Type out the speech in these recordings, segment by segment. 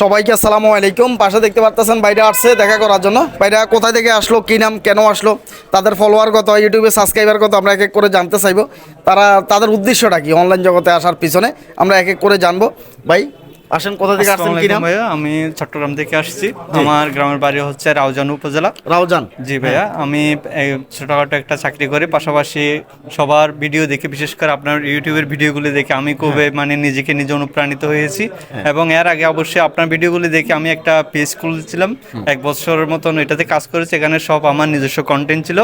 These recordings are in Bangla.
সবাইকে আসসালামু আলাইকুম। পাশে দেখতে পারতেছেন বাইরে আসছে দেখা করার জন্য। বাইরে কোথায় থেকে আসলো, কী নাম, কেন আসলো, তাদের ফলোয়ার কত ইউটিউবে সাবস্ক্রাইবার কত, আমরা এক এক করে জানতে চাইব। তারা, তাদের উদ্দেশ্যটা কি? অনলাইন জগতে আসার পিছনে আমরা এক এক করে জানব। ভাই আসেন কোথা থেকে আসছেন কি নাম? ভাইয়া আমি চট্টগ্রাম থেকে আসছি। আমার গ্রামের বাড়ি হচ্ছে রাউজান উপজেলা। রাউজান। জি ভাইয়া আমি এই ছোটখাটো একটা চাকরি করি পাশাপাশি সবার ভিডিও দেখে বিশেষ করে আপনার ইউটিউবের ভিডিওগুলি দেখে আমি খুবই মানে নিজেকে নিজে অনুপ্রাণিত হয়েছি। এবং এর আগে অবশ্যই আপনার ভিডিওগুলি দেখে আমি একটা পেজ খুলেছিলাম এক বছরের মতন এটাতে কাজ করেছি এখানে সব আমার নিজস্ব কন্টেন্ট ছিল।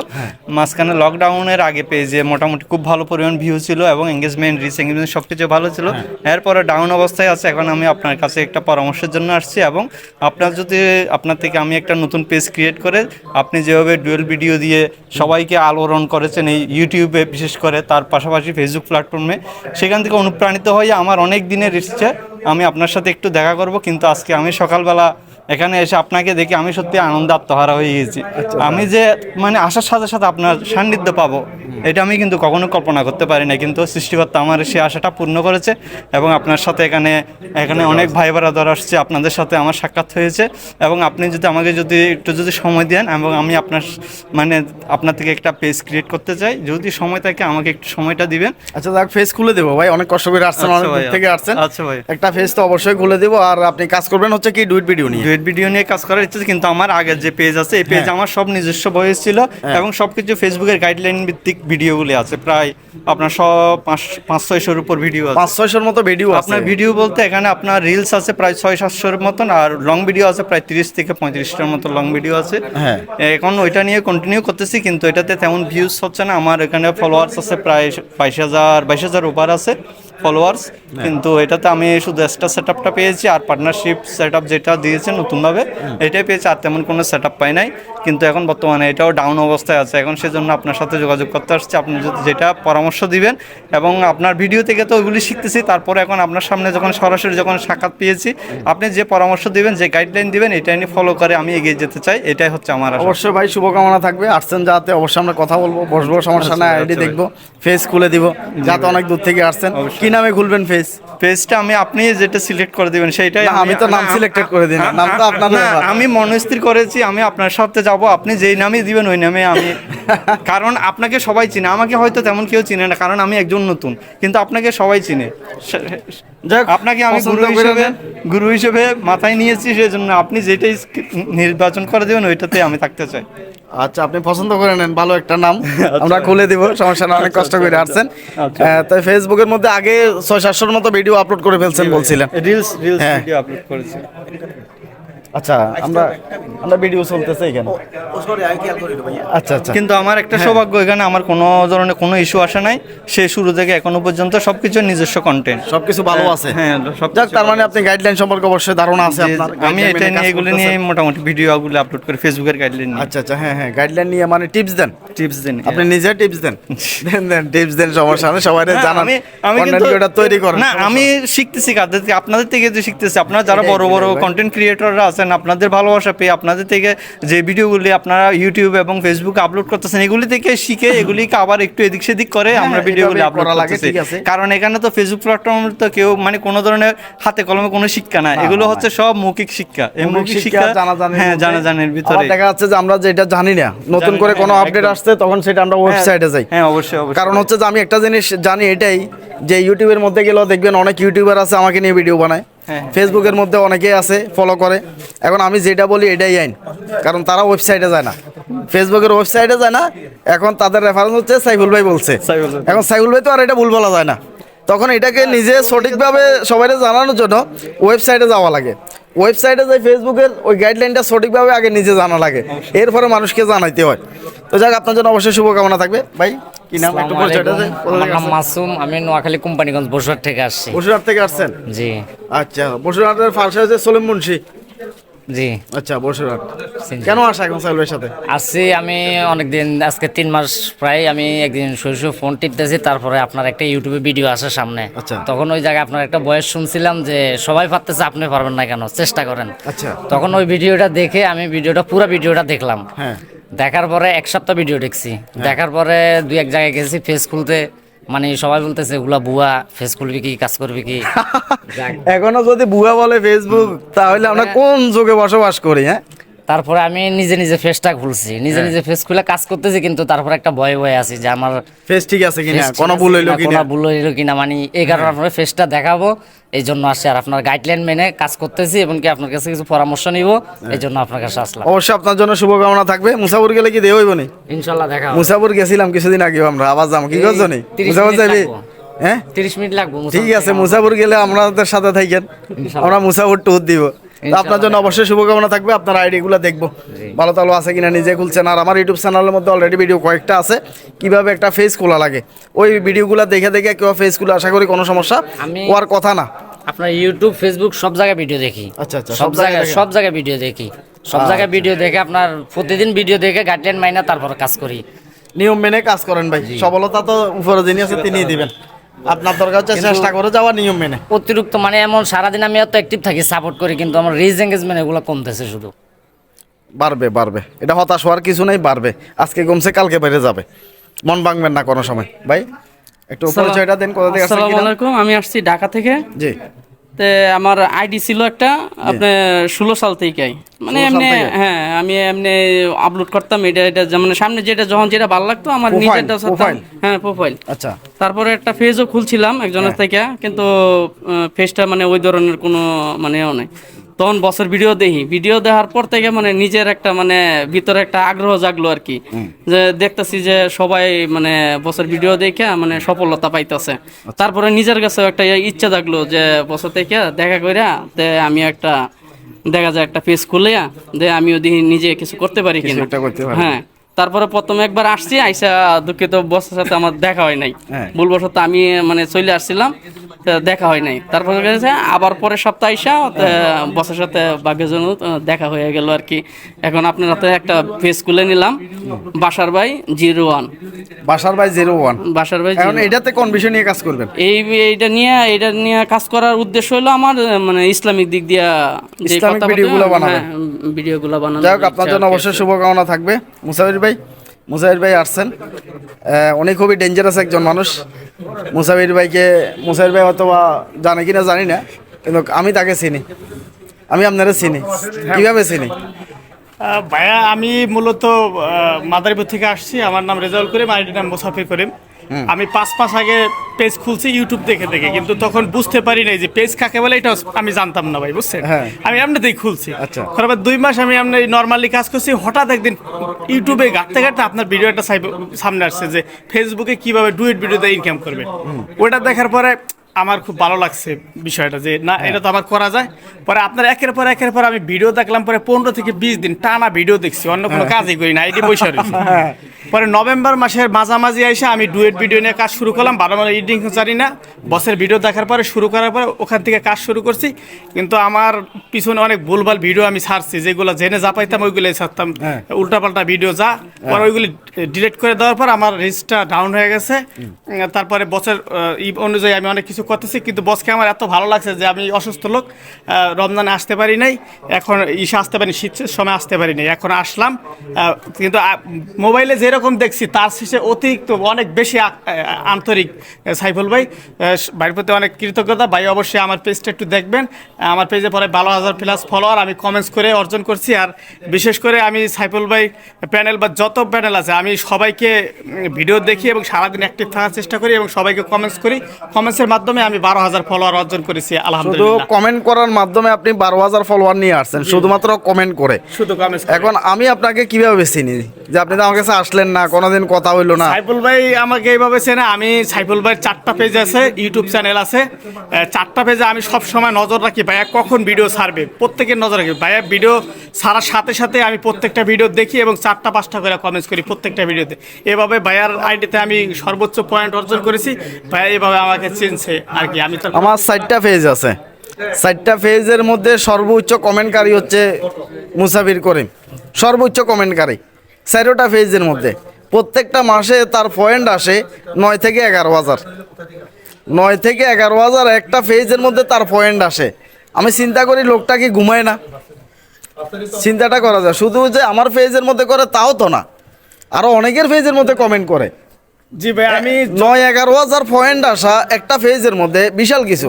মাঝখানে লকডাউনের আগে পেজে মোটামুটি খুব ভালো পরিমাণ ভিউ ছিল এবং এঙ্গেজমেন্ট রিচ এঙ্গেজমেন্ট সব কিছু ভালো ছিল। এরপরে ডাউন অবস্থায় আছে এখন আমি আপনার কাছে একটা পরামর্শের জন্য আসছি এবং আপনার যদি আপনার থেকে আমি একটা নতুন পেজ ক্রিয়েট করে আপনি যেভাবে ডুয়েল ভিডিও দিয়ে সবাইকে আলোড়ন করেছেন এই ইউটিউবে বিশেষ করে, তার পাশাপাশি ফেসবুক প্ল্যাটফর্মে সেখান থেকে অনুপ্রাণিত হয়ে আমার অনেক দিনের ইচ্ছে, আমি আপনার সাথে একটু দেখা করব। কিন্তু আজকে আমি সকালবেলা এখানে এসে আপনাকে দেখে আমি সত্যি আনন্দ আত্মহারা হয়ে গেছি। আমি যে মানে আসার সাথে সাথে আপনার সান্নিধ্য পাবো এটা আমি কিন্তু কখনো কল্পনা করতে পারি না কিন্তু সৃষ্টিকর্তা আমার সে আশাটা পূর্ণ করেছে এবং আপনার সাথে এখানে এখানে অনেক ভাই বারাদার আসছে আপনাদের সাথে আমার সাক্ষাৎ হয়েছে এবং আপনি যদি আমাকে যদি একটু যদি সময় দেন এবং আমি আপনার মানে আপনার থেকে একটা পেজ ক্রিয়েট করতে চাই যদি সময় থাকে আমাকে একটু সময়টা দিবেন। আচ্ছা দেখ ফেস খুলে দেবো ভাই অনেক কষ্ট করে আসছেন আচ্ছা অনেক থেকে আসছেন। আচ্ছা ভাই। একটা ফেস তো অবশ্যই খুলে দেবো আর আপনি কাজ করবেন হচ্ছে কি ডুইট ভিডিও নিয়ে। ডুয়েট ভিডিও নিয়ে কাজ করার ইচ্ছে কিন্তু আমার আগের যে পেজ আছে এই পেজ আমার সব নিজস্ব বয়স ছিল এবং সবকিছু ফেসবুকের গাইডলাইন ভিত্তিক ভিডিওগুলি আছে। প্রায় আপনার সব পাঁচ পাঁচ ছয়শোর উপর ভিডিও আছে। পাঁচ ছয়শোর মতো ভিডিও আপনার ভিডিও বলতে এখানে আপনার রিলস আছে প্রায় ছয় সাতশোর মতন আর লং ভিডিও আছে প্রায় তিরিশ থেকে পঁয়ত্রিশটার মতো লং ভিডিও আছে। হ্যাঁ। এখন ওইটা নিয়ে কন্টিনিউ করতেছি কিন্তু এটাতে তেমন ভিউজ হচ্ছে না। আমার এখানে ফলোয়ার্স আছে প্রায় বাইশ হাজার বাইশ হাজার ওভার আছে। ফলোয়ার্স কিন্তু এটাতে আমি শুধু এক্সট্রা সেট আপটা পেয়েছি আর পার্টনারশিপ সেট আপ যেটা দিয়েছে নতুনভাবে এটাই পেয়েছি আর তেমন কোনো সেট আপ পাই নাই। কিন্তু এখন বর্তমানে এটাও ডাউন অবস্থায় আছে। এখন সেজন্য আপনার সাথে যোগাযোগ করতে আসছি। আপনি যদি যেটা পরামর্শ দিবেন এবং আপনার ভিডিও থেকে তো ওইগুলি শিখতেছি তারপরে এখন আপনার সামনে যখন সরাসরি যখন সাক্ষাৎ পেয়েছি আপনি যে পরামর্শ দিবেন যে গাইডলাইন দিবেন এটা নিয়ে ফলো করে আমি এগিয়ে যেতে চাই। এটাই হচ্ছে আমার অবশ্যই ভাই শুভকামনা থাকবে। আসছেন যাতে অবশ্যই আমরা কথা বলব বসবো সমস্যা নাই আইডি দেখব ফেস খুলে দিব যাতে অনেক দূর থেকে আসছেন। কি নামে খুলবেন ফেস পেজটা আমি আপনি যেটা সিলেক্ট করে দিবেন সেইটাই না, আমি তো নাম না, সিলেক্টেড করে দিই নাম তো আ- আপনাদের না, আমি মনস্থির করেছি আমি আপনার সাথে যাব আপনি যেই নামই দিবেন ওই নামে আমি কারণ আপনাকে সবাই চিনে আমাকে হয়তো তেমন কেউ চিনে না কারণ আমি একজন নতুন কিন্তু আপনাকে সবাই চিনে। যাক, আপনাকে আমি গুরু হিসেবে গুরু হিসেবে মাথায় নিয়েছি সেই জন্য আপনি যেটাই নির্বাচন করে দেবেন ওইটাতে আমি থাকতে চাই। আচ্ছা আপনি পছন্দ করে নেন ভালো একটা নাম। আমরা খুলে দিব সমস্যা না অনেক কষ্ট করে আসছেন তাই তো ফেসবুকের মধ্যে আগে ছয় সাতশোর মতো ভিডিও আপলোড করে ফেলছেন বলছিলেন। রিলস রিলস হ্যাঁ। ভিডিও আপলোড করেছি। আচ্ছা আমরা আমরা ভিডিও চলতেছে এখানে। আচ্ছা আচ্ছা। কিন্তু আমার একটা সৌভাগ্য এখানে আমার কোনো ধরনের কোনো ইস্যু আসে নাই। সে শুরু থেকে এখনও পর্যন্ত সবকিছু নিজস্ব কন্টেন্ট সবকিছু ভালো আছে। হ্যাঁ সব যাক তার মানে আপনি গাইডলাইন সম্পর্কে অবশ্যই ধারণা আছে আপনার আমি এটা নিয়ে এগুলো নিয়ে। মোটামুটি ভিডিওগুলো আপলোড করি ফেসবুকের গাইডলাইন আচ্ছা আচ্ছা হ্যাঁ হ্যাঁ গাইডলাইন নিয়ে মানে টিপস দেন। টিপস দিন আপনি নিজে টিপস দেন। দেন দেন টিপস দেন সমস্যা নেই সবাই জানান। আমি আমি কিন্তু creator তৈরি করেন না আমি শিখতেছি কাদের থেকে আপনাদের থেকে যে শিখতেছি। আপনারা যারা বড় বড়। কন্টেন্ট ক্রিয়েটররা আছেন আপনাদের ভালোবাসা পেয়ে আপনাদের থেকে যে ভিডিওগুলি আপনারা ইউটিউব এবং ফেসবুকে আপলোড করতেছেন এগুলি থেকে শিখে এগুলিকে আবার একটু এদিক সেদিক করে আমরা হ্যাঁ, ভিডিওগুলি আপলোড করা লাগে, করতেছি। কারণ এখানে তো ফেসবুক প্ল্যাটফর্ম তো কেউ মানে কোনো ধরনের হাতে কলমে কোনো শিক্ষা না এগুলো হচ্ছে সব মৌখিক শিক্ষা। এই মৌখিক শিক্ষা হ্যাঁ মধ্যে। জানাজানির ভিতরে। দেখা যাচ্ছে যে আমরা যেটা জানি না নতুন করে কোনো হ্যাঁ, আপডেট আসছে তখন সেটা আমরা ওয়েবসাইটে যাই। হ্যাঁ অবশ্যই অবশ্যই। কারণ হচ্ছে যে আমি একটা জিনিস জানি এটাই যে ইউটিউবের মধ্যে গেলেও দেখবেন অনেক ইউটিউবার আছে আমাকে নিয়ে ভিডিও বানায়। হ্যাঁ। ফেসবুকের মধ্যে অনেকেই আছে ফলো করে। এখন আমি যেটা বলি এটাই আইন। কারণ তারা ওয়েবসাইটে যায় না। ফেসবুকের ওয়েবসাইটে যায় না এখন তাদের রেফারেন্স হচ্ছে সাইফুল ভাই বলছে। এখন সাইফুল ভাই তো আর এটা ভুল বলা যায় না। তখন এটাকে নিজে সঠিকভাবে সবাই জানানোর জন্য ওয়েবসাইটে যাওয়া লাগে। ওয়েবসাইটে যাই ফেসবুকের ওই গাইডলাইনটা সঠিকভাবে আগে নিজে জানা লাগে। এরপরে মানুষকে জানাইতে হয়। তো যাক আপনার জন্য অবশ্যই শুভকামনা থাকবে। ভাই কি নাম একটু পরিচয়টা দেন। আমার নাম মাসুম আমি নোয়াখালী কোম্পানিগঞ্জ বসুরহাট থেকে আসছি। বসুরহাট থেকে আসছেন? জি। আচ্ছা বসুরহাটের ফার্স্ট হয়েছে সলিম মুন্সি? জি। আচ্ছা বসুরহাট কেন আসা এখন ভাইয়ের সাথে? আসছি আমি অনেকদিন আজকে তিন মাস প্রায় আমি একদিন শুয়ে ফোন টিপতেছি তারপরে আপনার একটা ইউটিউবে ভিডিও আসে সামনে। আচ্ছা। তখন ওই জায়গায় আপনার একটা বয়স শুনছিলাম যে সবাই পারতেছে আপনি পারবেন না কেন চেষ্টা করেন। আচ্ছা। তখন ওই ভিডিওটা দেখে আমি ভিডিওটা পুরো ভিডিওটা দেখলাম। হ্যাঁ। দেখার পরে এক সপ্তাহ ভিডিও দেখছি। দেখার পরে দুই এক জায়গায় গেছি ফেস খুলতে। মানে সবাই বলতেছে এগুলা বুয়া ফেস খুলবি কি কাজ করবি কি? এখনও যদি বুয়া বলে ফেসবুক তাহলে আমরা কোন যুগে বসবাস করি হ্যাঁ? তারপরে আমি নিজে নিজে ফেসটা খুলছি। নিজে নিজে ফেস খুলে কাজ করতেছি কিন্তু তারপরে একটা ভয়ে ভয়ে আছি যে আমার ফেস ঠিক আছে কিনা? কোনো ভুল হইল কিনা, কিনা ভুল হইল কিনা? মানে এই কারণে আপনার ফেসটা দেখাবো। এই জন্য আসছি আর আপনার গাইডলাইন মেনে কাজ করতেছি এবং কি আপনার কাছে কিছু পরামর্শ নিব। এই জন্য আপনার কাছে আসলাম। অবশ্যই আপনার জন্য শুভকামনা থাকবে। মুসাফুর গেলে কি দেহ হইব নি? ইনশাল্লাহ দেখা। মুসাফুর গেছিলাম কিছুদিন আগে আমরা আবার যাম কি করছ নি? 30 মুসাফুর যাবি? হ্যাঁ? তিরিশ মিনিট লাগবে ঠিক আছে মুসাফুর গেলে আমাদের সাথে থাকেন। আমরা মুসাফুর ট্যুর দিব। আপনার জন্য অবশ্যই শুভকামনা থাকবে আপনার আইডিগুলো দেখব। ভালো তালো আছে কিনা নিজে খুলছেন আর আমার ইউটিউব চ্যানেলের মধ্যে অলরেডি ভিডিও কয়েকটা আছে কীভাবে একটা ফেস খোলা লাগে। ওই ভিডিওগুলো দেখে দেখে কেউ ফেস খুলে আশা করি কোনো সমস্যা হওয়ার কথা না। আপনার ইউটিউব ফেসবুক সব জায়গায় ভিডিও দেখি। আচ্ছা, আচ্ছা, সব জায়গায় সব জায়গায় ভিডিও দেখি। সব জায়গায় ভিডিও দেখে আপনার প্রতিদিন ভিডিও দেখে গাইডলাইন মাইনা তারপর কাজ করি। নিয়ম মেনে কাজ করেন ভাই। সফলতা তো উপরে যিনি আছে তিনিই দিবেন। আপনার দরকার হচ্ছে চেষ্টা করে যাওয়া নিয়ম মেনে। অতিরিক্ত মানে এমন সারাদিন আমি এত অ্যাক্টিভ থাকি সাপোর্ট করি কিন্তু আমার রিজ এঙ্গেজমেন্ট এগুলো কমতেছে শুধু। বাড়বে বাড়বে। এটা হতাশ হওয়ার কিছু নেই বাড়বে। আজকে কমছে কালকে বেড়ে যাবে। মন ভাঙবেন না কোনো সময়। ভাই একটু পরিচয়টা দেন কোথা থেকে আসসালামু আলাইকুম আমি আসছি ঢাকা থেকে। জি। তে আমার আইডি ছিল একটা আপনার ষোলো সাল থেকে মানে এমনি হ্যাঁ আমি এমনি আপলোড করতাম এটা এটা মানে সামনে যেটা যখন যেটা ভালো লাগতো আমার নিজের নিজেরটা হ্যাঁ প্রোফাইল আচ্ছা। তারপরে একটা পেজও খুলছিলাম একজনের হ্যাঁ। থেকে কিন্তু ফেজটা মানে ওই ধরনের কোনো মানেও নাই। তখন বছর ভিডিও দেখি। ভিডিও দেখার পর থেকে মানে নিজের একটা মানে ভিতরে একটা আগ্রহ জাগলো আর কি। যে দেখতেছি যে সবাই মানে বছর ভিডিও দেখে মানে সফলতা পাইতেছে। আচ্ছা। তারপরে নিজের কাছে একটা ইচ্ছা জাগলো যে বছর থেকে দেখা কইরা তে আমি একটা দেখা যায় একটা পেজ খুলে যে আমিও দেখি নিজে কিছু করতে পারি কিনা। হ্যাঁ। তারপরে প্রথম একবার আসছি আইসা দুঃখিত বসের সাথে আমার দেখা হয় নাই। হ্যাঁ। ভুলবশত আমি মানে চলে আসছিলাম। দেখা হয় নাই। তারপরে আবার পরের সপ্তাহে আইসা বসের সাথে ভাগ্যের জন্য দেখা হয়ে গেল আর কি। এখন আপনার হাতে একটা পেজ খুলে নিলাম। বাসার ভাই জিরো ওয়ান। বাসার ভাই জিরো ওয়ান। বাসার ভাই এখন 01 এটাতে কোন বিষয় নিয়ে কাজ করবেন? এই এইটা নিয়ে এটা নিয়ে কাজ করার উদ্দেশ্য হলো আমার মানে ইসলামিক দিক দিয়া যে ইসলামিক ভিডিওগুলো বানাবেন। হ্যাঁ, ভিডিওগুলো বানানো যাই হোক আপনার জন্য অবশ্যই শুভকামনা থাকবে। মুসাফির ভাই মুসাফির ভাই আসছেন। উনি খুবই ডেঞ্জারাস একজন মানুষ। মুসাহির ভাইকে মুসাহির ভাই হয়তো বা জানে কিনা জানি না, কিন্তু আমি তাকে চিনি। আমি আপনারা চিনি। কীভাবে চিনি? ভাইয়া, আমি মূলত মাদারীপুর থেকে আসছি। আমার নাম রেজাউল করিম আর নাম মুসাফির করিম। আমি পাঁচ মাস আগে পেজ খুলছি ইউটিউব দেখে দেখে কিন্তু তখন বুঝতে পারি নাই যে পেজ কাকে বলে এটা আমি জানতাম না ভাই বুঝছেন? হ্যাঁ। আমি এমনিতেই খুলছি। আচ্ছা। দুই মাস আমি এমনি নর্মালি কাজ করছি হঠাৎ একদিন ইউটিউবে ঘাটতে ঘাটতে আপনার ভিডিও একটা সামনে আসছে যে ফেসবুকে কীভাবে ডুয়েট ভিডিওতে ইনকাম করবে। ওটা দেখার পরে আমার খুব ভালো লাগছে বিষয়টা যে না এটা তো আমার করা যায়। পরে আপনার একের পর একের পর আমি ভিডিও দেখলাম পরে পনেরো থেকে বিশ দিন টানা ভিডিও দেখছি অন্য কোনো কাজই করি না আইডি বসে রয়েছে। পরে নভেম্বর মাসের মাঝামাঝি এসে আমি ডুয়েট ভিডিও নিয়ে কাজ শুরু করলাম বারো মাস এডিটিং জানি না। বসের ভিডিও দেখার পরে শুরু করার পরে ওখান থেকে কাজ শুরু করছি। কিন্তু আমার পিছনে অনেক ভুলভাল ভিডিও আমি ছাড়ছি যেগুলো জেনে যা পাইতাম ওইগুলোই ছাড়তাম। হ্যাঁ। উল্টাপাল্টা ভিডিও যা পরে ওইগুলি ডিলিট করে দেওয়ার পর আমার রিচটা ডাউন হয়ে গেছে। তারপরে বসের অনুযায়ী আমি অনেক কিছু করতেছি, কিন্তু বসকে আমার এত ভালো লাগছে যে আমি অসুস্থ লোক রমজানে আসতে পারি নাই, এখন ইসে আসতে পারি শীতের সময় আসতে পারি নাই, এখন আসলাম কিন্তু মোবাইলে যেরকম দেখছি, তার শেষে অতিরিক্ত অনেক বেশি আন্তরিক সাইফুল ভাই ভাইয়ের প্রতি অনেক কৃতজ্ঞতা, ভাই অবশ্যই আমার পেজটা একটু দেখবেন আমার পেজে পরে বারো হাজার প্লাস ফলোয়ার আমি কমেন্টস করে অর্জন করছি, আর বিশেষ করে আমি সাইফুল ভাই প্যানেল বা যত প্যানেল আছে, আমি সবাইকে ভিডিও দেখি এবং সারাদিন অ্যাক্টিভ থাকার চেষ্টা করি এবং সবাইকে কমেন্টস করি কমেন্টসের মাধ্যমে আমি বারো হাজার ফলোয়ার অর্জন করেছি শুধু আলহামদুলিল্লাহ। কমেন্ট করার মাধ্যমে আপনি বারো হাজার ফলোয়ার নিয়ে আসছেন শুধুমাত্র কমেন্ট করে। শুধু কমেন্টস এখন আমি আপনাকে কীভাবে চিনি যে আপনি তো আমার কাছে আসলেন না কোনোদিন কথা হইল না। সাইফুল ভাই আমাকে এইভাবে চেনে আমি সাইফুল ভাইয়ের চারটা পেজ আছে ইউটিউব চ্যানেল আছে। চারটা পেজে আমি সব সময় নজর রাখি ভাইয়া কখন ভিডিও ছাড়বে প্রত্যেকের নজর রাখি। ভাইয়া ভিডিও ছাড়ার সাথে সাথে আমি প্রত্যেকটা ভিডিও দেখি এবং চারটা পাঁচটা করে কমেন্টস করি প্রত্যেকটা ভিডিওতে এভাবে ভাইয়ার আইডিতে আমি সর্বোচ্চ পয়েন্ট অর্জন করেছি ভাইয়া এভাবে আমাকে চিনছে। আমার চারটা পেজ আছে। চারটা পেজের মধ্যে সর্বোচ্চ কমেন্টকারী হচ্ছে মুসাফির করিম। সর্বোচ্চ কমেন্টকারী। চারোটা পেজের মধ্যে। প্রত্যেকটা মাসে তার পয়েন্ট আসে নয় থেকে এগারো হাজার। নয় থেকে এগারো হাজার একটা পেজের মধ্যে তার পয়েন্ট আসে। আমি চিন্তা করি লোকটা কি ঘুমায় না? চিন্তাটা করা যায়। শুধু যে আমার পেজের মধ্যে করে তাও তো না। আরও অনেকের পেজের মধ্যে কমেন্ট করে। জি ভাই আমি নয় এগারো হাজার পয়েন্ট আসা একটা ফেজের মধ্যে বিশাল কিছু।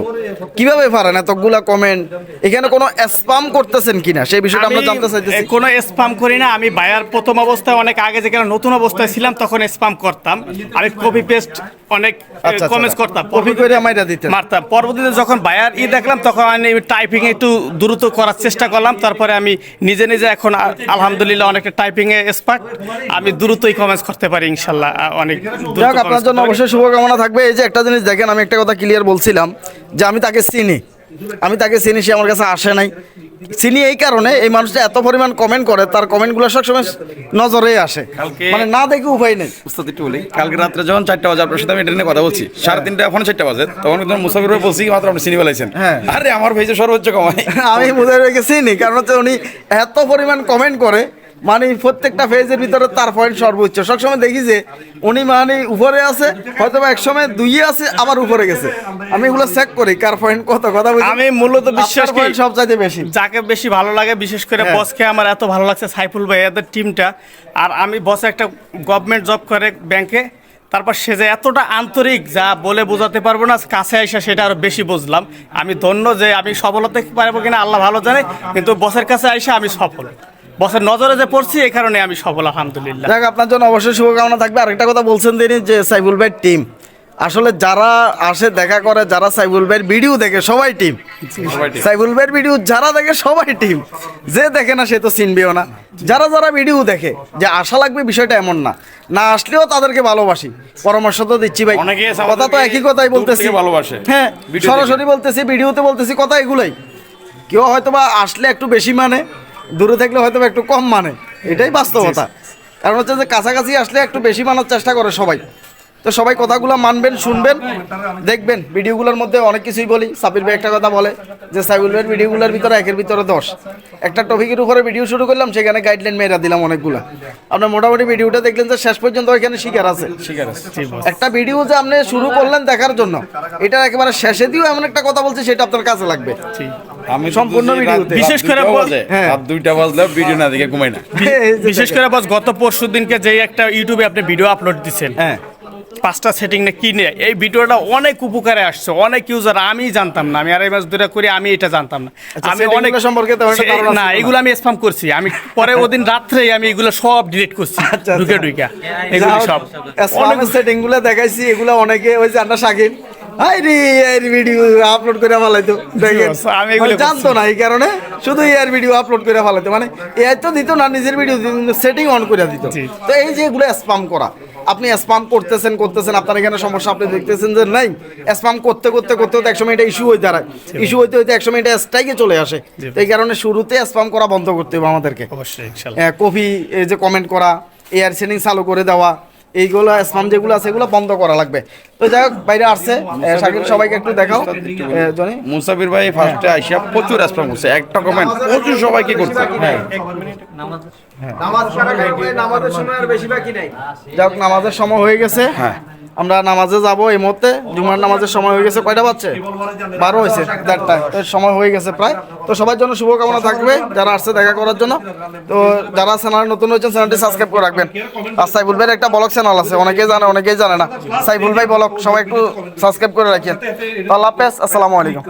কীভাবে পারেন? এতগুলা কমেন্ট এখানে কোনো স্পাম করতেছেন কিনা? সেই বিষয়টা আমরা আমি জানতে চাইতেছি। কোনো স্পাম করি না। আমি বায়ার প্রথম অবস্থায় অনেক আগে যেখানে নতুন অবস্থায় ছিলাম তখন স্পাম করতাম। আমি কপি পেস্ট অনেক আচ্ছা, কমেন্টস আচ্ছা। করতাম। কপি করে মাইরা দিতেন। মারতাম। পরবর্তীতে যখন বায়ার ই দেখলাম তখন আমি টাইপিং একটু দ্রুত করার চেষ্টা করলাম। তারপরে আমি নিজে নিজে এখন আলহামদুলিল্লাহ অনেকটা টাইপিং এ এক্সপার্ট আমি দ্রুতই কমেন্টস করতে পারি ইনশাল্লাহ অনেক যাক আপনার জন্য অবশ্যই শুভকামনা থাকবে। এই যে একটা জিনিস দেখেন আমি একটা কথা ক্লিয়ার বলছিলাম যে আমি তাকে চিনি। আমি তাকে চিনি সে আমার কাছে আসে নাই। চিনি এই কারণে এই মানুষটা এত পরিমাণ কমেন্ট করে তার কমেন্টগুলো সবসময় নজরে আসে। মানে না দেখে উপায় নেই। উস্তাদ একটু বলি কালকে রাত্রে যখন চারটা বাজে আপনার সাথে আমি এটা নিয়ে কথা বলছি সাড়ে তিনটা এখন চারটা বাজে তখন কিন্তু মুসাফির ভাই বলছি মাত্র আপনি চিনি ফেলাইছেন। হ্যাঁ। আরে আমার ভেজে সর্বোচ্চ কমাই আমি ভাইকে চিনি কারণ হচ্ছে উনি এত পরিমাণ কমেন্ট করে মানে প্রত্যেকটা ফেজের ভিতরে তার পয়েন্ট সর্বোচ্চ। সবসময় দেখি যে উনি মানে উপরে আছে হয়তো বা একসময় দুইয়ে আছে আবার উপরে গেছে। আমি এগুলো চেক করি কার পয়েন্ট কত কথা বলছি আমি মূলত বিশ্বাস করি- সব চাইতে বেশি। যাকে বেশি ভালো লাগে বিশেষ করে হ্যাঁ। বসকে আমার এত ভালো লাগছে সাইফুল ভাই এদের টিমটা আর আমি বস একটা গভর্নমেন্ট জব করে ব্যাংকে তারপর সে যে এতটা আন্তরিক যা বলে বোঝাতে পারব না কাছে আইসা সেটা আরও বেশি বুঝলাম। আমি ধন্য যে আমি সফল হতে পারব কিনা আল্লাহ ভালো জানে কিন্তু বসের কাছে আইসা আমি সফল। বসের নজরে যে পড়ছি এই কারণে আমি সফল আলহামদুলিল্লাহ। যাক আপনার জন্য অবশ্যই শুভকামনা থাকবে। আরেকটা কথা বলছেন তিনি যে সাইবুল ভাইয়ের টিম আসলে যারা আসে দেখা করে যারা সাইবুল ভাইয়ের ভিডিও দেখে সবাই টিম সাইবুল ভাইয়ের ভিডিও যারা দেখে সবাই টিম যে দেখে না সে তো চিনবেও না। যারা যারা ভিডিও দেখে যে আশা লাগবে বিষয়টা এমন না। না আসলেও তাদেরকে ভালোবাসি। পরামর্শ তো দিচ্ছি ভাই। কথা তো একই কথাই বলতেছি। ভালোবাসে। হ্যাঁ সরাসরি বলতেছি ভিডিওতে বলতেছি কথা এগুলোই। কেউ হয়তো বা আসলে একটু বেশি মানে দূরে থাকলে হয়তো একটু কম মানে। এটাই বাস্তবতা। কারণ হচ্ছে যে কাছাকাছি আসলে একটু বেশি মানার চেষ্টা করে সবাই। তো সবাই কথাগুলো মানবেন শুনবেন দেখবেন। ভিডিওগুলোর মধ্যে অনেক কিছুই বলি। সাবির ভাই একটা কথা বলে যে সাইবুল ভাইয়ের ভিডিওগুলোর ভিতরে একের ভিতরে দশ। একটা টপিকের উপরে ভিডিও শুরু করলাম সেখানে গাইডলাইন মেয়েরা দিলাম অনেকগুলো। আপনার মোটামুটি ভিডিওটা দেখলেন যে শেষ পর্যন্ত ওইখানে শিকার আছে। একটা ভিডিও যে আপনি শুরু করলেন দেখার জন্য এটা একেবারে শেষে দিয়েও এমন একটা কথা বলছি সেটা আপনার কাছে লাগবে। আমি সম্পূর্ণ ভিডিওতে। বিশেষ করে হ্যাঁ। রাত দুইটা বাজলেও ভিডিও না দেখে ঘুমাই না। বিশেষ করে বস গত পরশু দিনকে যে একটা ইউটিউবে আপনি ভিডিও আপলোড দিচ্ছেন হ্যাঁ। পাঁচটা সেটিং না কি নিয়ে এই ভিডিওটা অনেক উপকারে আসছে অনেক ইউজার আমি জানতাম না আমি আড়াই মাস ধরে করি আমি এটা জানতাম না। আচ্ছা, আমি অনেক সম্পর্কে না এগুলো আমি স্প্যাম করছি আমি পরে ওদিন রাত্রেই আমি এগুলো সব ডিলিট করছি আচ্ছা, ঢুকে ঢুকে। এগুলো সব। অনেক সেটিংগুলো দেখাইছি এগুলো অনেকে ওই যে আন্না শাকিব এর ভিডিও আপলোড করে ফেলাইতো দেখেন। আমি এগুলো মানে জানতো না এই কারণে শুধু এর ভিডিও আপলোড করে ফেলাইতো মানে এর তো দিত না নিজের ভিডিও সেটিং অন করে দিত। তো এই যে এগুলো স্পাম করা আপনি স্পাম করতেছেন করতেছেন আপনার এখানে সমস্যা আপনি দেখতেছেন যে নাই স্পাম করতে করতে করতে করতে একসময় এটা ইস্যু হয়ে দাঁড়ায়। ইস্যু হইতে হইতে একসময় এটা স্ট্রাইকে চলে আসে। এই কারণে শুরুতে স্পাম করা বন্ধ করতে হবে আমাদেরকে। অবশ্যই কপি এই যে কমেন্ট করা এয়ার সেটিং চালু করে দেওয়া এইগুলো স্পাম যেগুলো আছে এগুলো বন্ধ করা লাগবে। তো যাই হোক বাইরে আসছে। শাকিল সবাইকে একটু দেখাও। জনি? মুসাফির ভাই ফার্স্টে আইসা প্রচুর স্পাম করছে। একটা কমেন্ট প্রচুর সবাইকে করছে। যাই হোক নামাজের সময় হয়ে গেছে। হ্যাঁ। আমরা নামাজে যাব এই মুহূর্তে। জুমার নামাজের সময় হয়ে গেছে। কয়টা বাজছে? বারো হয়েছে, দেড়টায়। তো সময় হয়ে গেছে প্রায়। তো সবার জন্য শুভকামনা থাকবে যারা আসছে দেখা করার জন্য। তো যারা চ্যানেল নতুন হয়েছেন, চ্যানেলটি সাবস্ক্রাইব করে রাখবেন। আর সাইফুল ভাইয়ের একটা ব্লগ চ্যানেল আছে, অনেকেই জানে অনেকেই জানে না। সাইফুল ভাই ব্লগ সবাই একটু সাবস্ক্রাইব করে রাখেন। তো আল্লাহ হাফেজ, আসসালামু আলাইকুম।